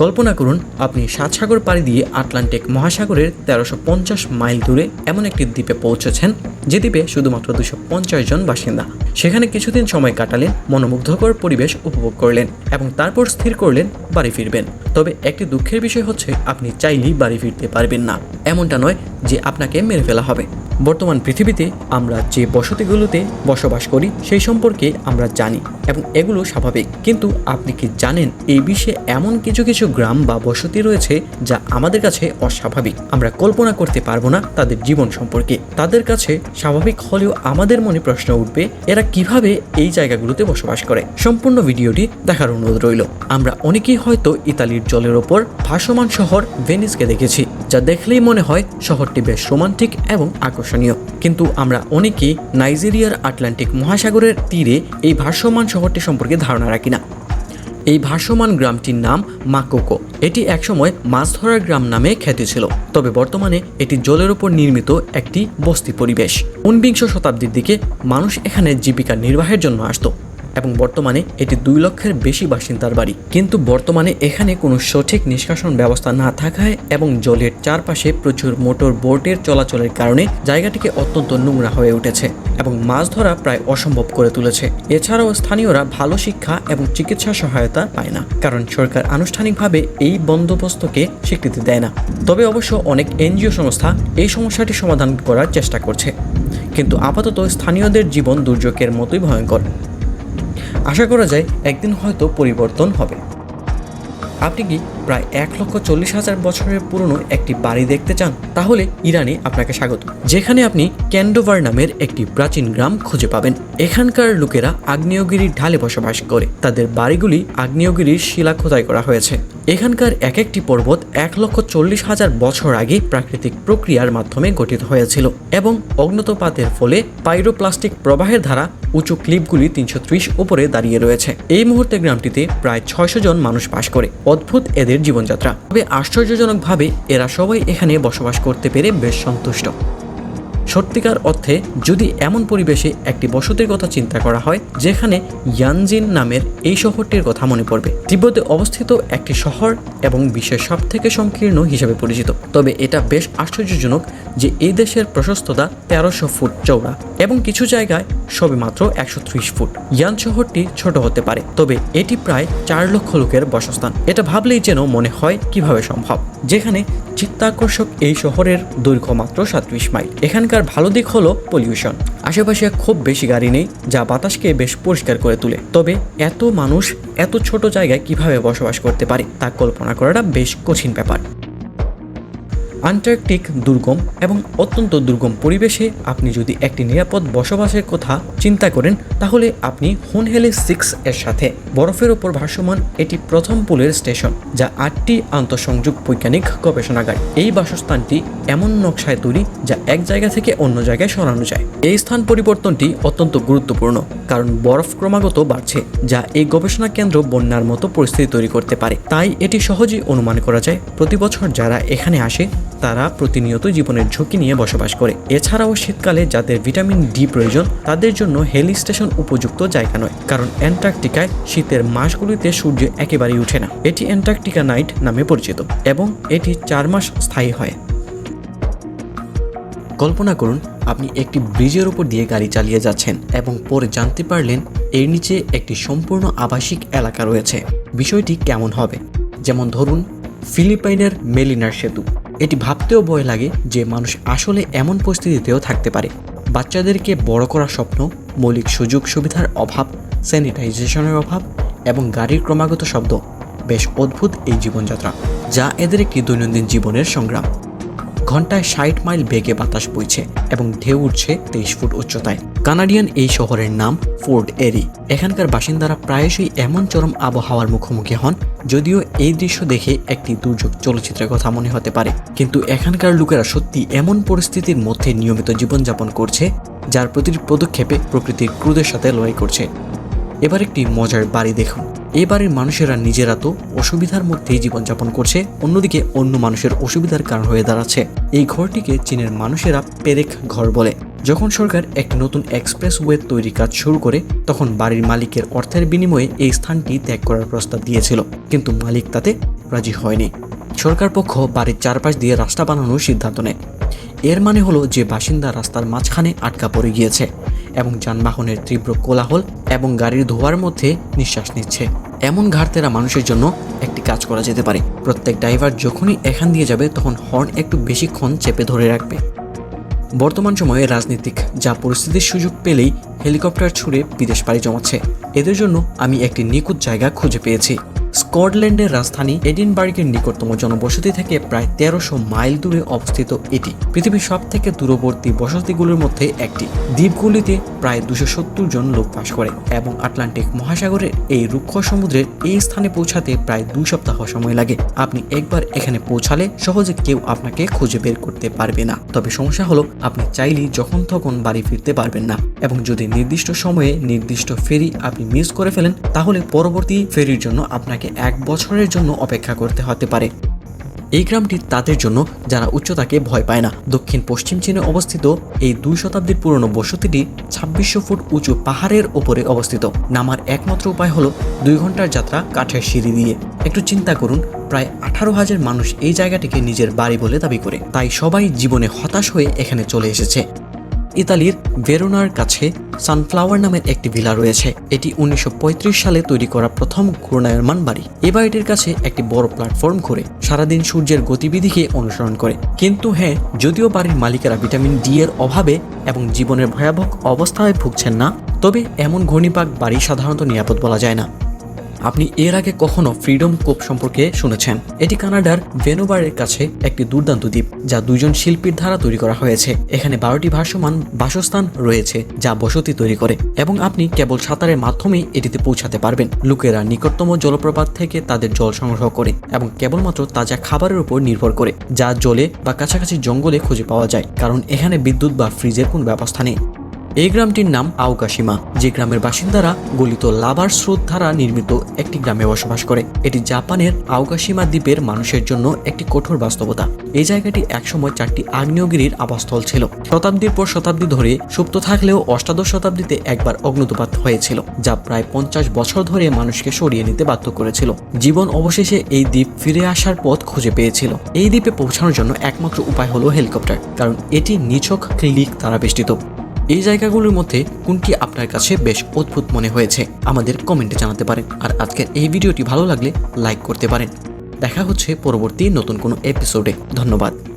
কল্পনা করুন, আপনি সাত সাগর পাড়ি দিয়ে আটলান্টিক মহাসাগরের তেরোশো পঞ্চাশ মাইল দূরে এমন একটি দ্বীপে পৌঁছেছেন, যে দ্বীপে শুধুমাত্র দুশো পঞ্চাশ জন বাসিন্দা। সেখানে কিছুদিন সময় কাটালেন, মনোমুগ্ধকর পরিবেশ উপভোগ করলেন এবং তারপর স্থির করলেন, বাড়ি ফিরবেন। তবে একটি দুঃখের বিষয় হচ্ছে, আপনি চাইলেই বাড়ি ফিরতে পারবেন না। এমনটা নয় যে আপনাকে মেরে ফেলা হবে। বর্তমান পৃথিবীতে আমরা যে বসতিগুলোতে বসবাস করি, সেই সম্পর্কে আমরা জানি এবং এগুলো স্বাভাবিক। কিন্তু আপনি কি জানেন এই বিশ্বে এমন কিছু কিছু গ্রাম বা বসতি রয়েছে যা আমাদের কাছে অস্বাভাবিক? আমরা কল্পনা করতে পারব না তাদের জীবন সম্পর্কে। তাদের কাছে স্বাভাবিক হলেও আমাদের মনে প্রশ্ন উঠবে, এরা কীভাবে এই জায়গাগুলোতে বসবাস করে? সম্পূর্ণ ভিডিওটি দেখার অনুরোধ রইল। আমরা অনেকেই হয়তো ইতালির জলের ওপর ভাসমান শহর ভেনিসকে দেখেছি, যা দেখলেই মনে হয় শহরটি বেশ রোমান্টিক এবং আকর্ষণীয়। কিন্তু আমরা অনেকেই নাইজেরিয়ার আটলান্টিক মহাসাগরের তীরে এই ভাসমান শহরটি সম্পর্কে ধারণা রাখি না। এই ভাসমান গ্রামটির নাম মাকোকো। এটি একসময় মাছ ধরার গ্রাম নামে খ্যাতি ছিল, তবে বর্তমানে এটি জলের উপর নির্মিত একটি বস্তি পরিবেশ। ঊনবিংশ শতাব্দীর দিকে মানুষ এখানে জীবিকা নির্বাহের জন্য আসতো। এবং বর্তমানে এটি দুই লক্ষের বেশি বাসিন্দার বাড়ি। কিন্তু বর্তমানে এখানে কোনো সঠিক নিষ্কাশন ব্যবস্থা না থাকায় এবং জলের চারপাশে প্রচুর মোটর বোটের চলাচলের কারণে জায়গাটিকে অত্যন্ত নোংরা হয়ে উঠেছে এবং মাছ ধরা প্রায় অসম্ভব করে তুলেছে। এছাড়াও স্থানীয়রা ভালো শিক্ষা এবং চিকিৎসা সহায়তা পায় না, কারণ সরকার আনুষ্ঠানিকভাবে এই বন্দোবস্তকে স্বীকৃতি দেয় না। তবে অবশ্য অনেক এনজিও সংস্থা এই সমস্যাটি সমাধান করার চেষ্টা করছে। কিন্তু আপাতত স্থানীয়দের জীবন দুর্যোগের মতোই ভয়ঙ্কর। আশা করা যায় একদিন হয়তো পরিবর্তন হবে। আপনি কি প্রায় এক লক্ষ চল্লিশ হাজার বছরের পুরনো একটি বাড়ি দেখতে চান? তাহলে ইরানে আপনাকে স্বাগত। যেখানে আপনি ক্যান্ডোভার নামের একটি প্রাচীন গ্রাম খুঁজে পাবেন। এখানকার লোকেরা আগ্নেয়গিরির ঢালে বসবাস করে। তাদের বাড়িগুলি আগ্নেয়গিরির শিলা খোদাই করা হয়েছে। এখানকার এক একটি পর্বত এক লক্ষ চল্লিশ হাজার বছর আগে প্রাকৃতিক প্রক্রিয়ার মাধ্যমে গঠিত হয়েছিল এবং অগ্নতপাতের ফলে পাইরোপ্লাস্টিক প্রবাহের ধারা উঁচু ক্লিপগুলি তিনশো ত্রিশ উপরে দাঁড়িয়ে রয়েছে। এই মুহূর্তে গ্রামটিতে প্রায় ছয়শো জন মানুষ বাস করে। অদ্ভুত এদের জীবনযাত্রা। তবে আশ্চর্যজনকভাবে এরা সবাই এখানে বসবাস করতে পেরে বেশ সন্তুষ্ট। সত্যিকার অর্থে যদি এমন পরিবেশে একটি বসতির কথা চিন্তা করা হয়, যেখানে ইয়ানজিন নামের এই শহরটির কথা মনে পড়বে। তিব্বতে অবস্থিত একটি শহর এবং বিশ্বের সব থেকে সংকীর্ণ হিসেবে পরিচিত। তবে এটা বেশ আশ্চর্যজনক যে এই দেশের প্রশস্ততা তেরোশো ফুট চৌড়া এবং কিছু জায়গায় সবে মাত্র একশো ত্রিশ ফুট। ইয়ান শহরটি ছোট হতে পারে, তবে এটি প্রায় চার লক্ষ লোকের বাসস্থান। এটা ভাবলেই যেন মনে হয় কীভাবে সম্ভব, যেখানে চিত্তাকর্ষক এই শহরের দৈর্ঘ্য মাত্র সাতত্রিশ মাইল। এখানকার ভালো দিক হলো পলিউশন। আশেপাশে খুব বেশি গাড়ি নেই, যা বাতাসকে বেশ পরিষ্কার করে তোলে। তবে এত মানুষ এত ছোট জায়গায় কীভাবে বসবাস করতে পারে তা কল্পনা করাটা বেশ কঠিন ব্যাপার। আন্টার্কটিক দুর্গম এবং অত্যন্ত দুর্গম পরিবেশে আপনি যদি একটি নিরাপদ বসবাসের কথা চিন্তা করেন, তাহলে আপনি হোনহেলে সিক্স এর সাথে বরফের ওপর ভাসমান এটি প্রথম পুলের স্টেশন, যা আটটি আন্তঃসংযোগ বৈজ্ঞানিক গবেষণাগার। এই বাসস্থানটি এমন নকশায় তৈরি, যা এক জায়গা থেকে অন্য জায়গায় সরানো যায়। এই স্থান পরিবর্তনটি অত্যন্ত গুরুত্বপূর্ণ, কারণ বরফ ক্রমাগত বাড়ছে, যা এই গবেষণা কেন্দ্র বন্যার মতো পরিস্থিতি তৈরি করতে পারে। তাই এটি সহজেই অনুমান করা যায়, প্রতি বছর যারা এখানে আসে তারা প্রতিনিয়ত জীবনের ঝুঁকি নিয়ে বসবাস করে। এছাড়াও শীতকালে যাদের ভিটামিন ডি প্রয়োজন, তাদের জন্য হেল স্টেশন উপযুক্ত জায়গা নয়, কারণ অ্যান্টার্কটিকায় শীতের মাসগুলিতে সূর্য একেবারেই উঠে না। এটি অ্যান্টার্কটিকা নাইট নামে পরিচিত এবং এটি চার মাস স্থায়ী হয়। কল্পনা করুন, আপনি একটি ব্রিজের উপর দিয়ে গাড়ি চালিয়ে যাচ্ছেন এবং পরে জানতে পারলেন এর নিচে একটি সম্পূর্ণ আবাসিক এলাকা রয়েছে। বিষয়টি কেমন হবে? যেমন ধরুন, ফিলিপাইনের মেলিনার সেতু। এটি ভাবতেও ভয় লাগে যে মানুষ আসলে এমন পরিস্থিতিতেও থাকতে পারে। বাচ্চাদেরকে বড় করার স্বপ্ন, মৌলিক সুযোগ সুবিধার অভাব স্যানিটাইজেশনের অভাব এবং গাড়ির ক্রমাগত শব্দ বেশ অদ্ভুত এই জীবনযাত্রা, যা এদের একটি দৈনন্দিন জীবনের সংগ্রাম। ঘন্টায় ষাট মাইল বেগে বাতাস বইছে এবং ঢেউ উঠছে তেইশ ফুট উচ্চতায়। কানাডিয়ান এই শহরের নাম ফোর্ট এরি। এখানকার বাসিন্দারা প্রায়শই এমন চরম আবহাওয়ার মুখোমুখি হন, যদিও এই দৃশ্য দেখে একটি দুর্যোগ চলচ্চিত্রের কথা মনে হতে পারে। কিন্তু এখানকার লোকেরা সত্যি এমন পরিস্থিতির মধ্যে নিয়মিত জীবনযাপন করছে, যার প্রতিটি পদক্ষেপে প্রকৃতির ক্রোধের সাথে লড়াই করছে। এবার একটি মজার বাড়ি দেখুন। এই বাড়ির মানুষেরা নিজেরা তো অসুবিধার মধ্যেই জীবনযাপন করছে, অন্যদিকে অন্য মানুষের অসুবিধার কারণ হয়ে দাঁড়াচ্ছে। এই ঘরটিকে চীনের মানুষেরা পেরেক ঘর বলে। যখন সরকার একটি নতুন এক্সপ্রেসওয়ে তৈরি কাজ শুরু করে, তখন বাড়ির মালিকের অর্থের বিনিময়ে এই স্থানটি ত্যাগ করার প্রস্তাব দিয়েছিল, কিন্তু মালিক তাতে রাজি হয়নি। সরকার পক্ষ বাড়ির চারপাশ দিয়ে রাস্তা বানানোর সিদ্ধান্ত নেয়। এর মানে হলো যে বাসিন্দা রাস্তার মাঝখানে আটকা পড়ে গিয়েছে এবং যানবাহনের তীব্র কোলাহল এবং গাড়ির ধোয়ার মধ্যে নিঃশ্বাস নিচ্ছে। এমন ঘাটতেরা মানুষের জন্য একটি কাজ করা যেতে পারে। প্রত্যেক ড্রাইভার যখনই এখান দিয়ে যাবে, তখন হর্ন একটু বেশিক্ষণ চেপে ধরে রাখবে। বর্তমান সময়ে রাজনীতিক যা পরিস্থিতির সুযোগ পেলেই হেলিকপ্টার ছুড়ে বিদেশ পাড়ি জমাচ্ছে। এদের জন্য আমি একটি নিখুঁত জায়গা খুঁজে পেয়েছি। স্কটল্যান্ডের রাজধানী এডিনবার্গের নিকটতম জনবসতি থেকে প্রায় তেরোশো মাইল দূরে অবস্থিত এটি। পৃথিবীর সব থেকে দূরবর্তী বসতিগুলোর মধ্যে একটি। দ্বীপগুলিতে প্রায় দুশো সত্তর জন লোক বাস করে এবং আটলান্টিক মহাসাগরের এই রুক্ষ সমুদ্রের এই স্থানে পৌঁছাতে প্রায় দুই সপ্তাহ সময় লাগে। আপনি একবার এখানে পৌঁছালে সহজে কেউ আপনাকে খুঁজে বের করতে পারবে না। তবে সমস্যা হলো, আপনি চাইলেই যখন তখন বাড়ি ফিরতে পারবেন না এবং যদি নির্দিষ্ট সময়ে নির্দিষ্ট ফেরি আপনি মিস করে ফেলেন, তাহলে পরবর্তী ফেরির জন্য আপনাকে এক বছরের জন্য অপেক্ষা করতে হতে পারে। এই গ্রামটি তাদের জন্য যারা উচ্চতাকে ভয় পায় না। দক্ষিণ পশ্চিম চীনে অবস্থিত এই দুই শতাব্দীর পুরনো বসতিটি ছাব্বিশশো ফুট উঁচু পাহাড়ের ওপরে অবস্থিত। নামার একমাত্র উপায় হলো দুই ঘণ্টার যাত্রা কাঠের সিঁড়ি দিয়ে। একটু চিন্তা করুন, প্রায় আঠারো হাজার মানুষ এই জায়গাটিকে নিজের বাড়ি বলে দাবি করে। তাই সবাই জীবনে হতাশ হয়ে এখানে চলে এসেছে। ইতালির ভেরোনার কাছে সানফ্লাওয়ার নামের একটি ভিলা রয়েছে। এটি উনিশশো পঁয়ত্রিশ সালে তৈরি করা প্রথম ঘূর্ণায়মান বাড়ি। এই বাড়িটির কাছে একটি বড় প্ল্যাটফর্ম ঘুরে। সারাদিন সূর্যের গতিবিধিকে অনুসরণ করে। কিন্তু হ্যাঁ যদিও বাড়ির মালিকেরা ভিটামিন ডি এর অভাবে এবং জীবনের ভয়াবহ অবস্থায় ভুগছেন না, তবে এমন ঘূর্ণিপাক বাড়ি সাধারণত নিরাপদ বলা যায় না। আপনি এর আগে কখনো ফ্রিডম কোপ সম্পর্কে শুনেছেন। এটি কানাডার ভেনোভারের কাছে একটি দুর্দান্ত দ্বীপ, যা দুইজন শিল্পীর দ্বারা তৈরি করা হয়েছে। এখানে বারোটি ভাসমান বাসস্থান রয়েছে, যা বসতি তৈরি করে, এবং আপনি কেবল সাঁতারের মাধ্যমেই এটিতে পৌঁছাতে পারবেন। লোকেরা নিকটতম জলপ্রপাত থেকে তাদের জল সংগ্রহ করে, এবং কেবলমাত্র তাজা খাবারের উপর নির্ভর করে, যা জলে বা কাছাকাছি জঙ্গলে খুঁজে পাওয়া যায়, কারণ এখানে বিদ্যুৎ বা ফ্রিজের কোনো ব্যবস্থা নেই। এই গ্রামটির নাম আউকাশিমা যে গ্রামের বাসিন্দারা গলিত লাভার স্রোত দ্বারা নির্মিত একটি গ্রামে বসবাস করে। এটি জাপানের আউকাশিমা দ্বীপের মানুষের জন্য একটি কঠোর বাস্তবতা। এই জায়গাটি একসময় চারটি আগ্নেয়গিরির আবাসস্থল ছিল। শতাব্দীর পর শতাব্দী ধরে সুপ্ত থাকলেও অষ্টাদশ শতাব্দীতে একবার অগ্নুতপাত হয়েছিল, যা প্রায় পঞ্চাশ বছর ধরে মানুষকে সরিয়ে নিতে বাধ্য করেছিল। জীবন অবশেষে এই দ্বীপ ফিরে আসার পথ খুঁজে পেয়েছিল। এই দ্বীপে পৌঁছানোর জন্য একমাত্র উপায় হলো হেলিকপ্টার, কারণ এটি নিছক ক্লিক দ্বারা বেষ্টিত। এই জায়গাগুলোর মধ্যে কোনটি আপনার কাছে বেশ অদ্ভুত মনে হয়েছে, আমাদের কমেন্টে জানাতে পারেন। আর আজকের এই ভিডিওটি ভালো লাগলে লাইক করতে পারেন। দেখা হচ্ছে পরবর্তী নতুন কোনো এপিসোডে ধন্যবাদ।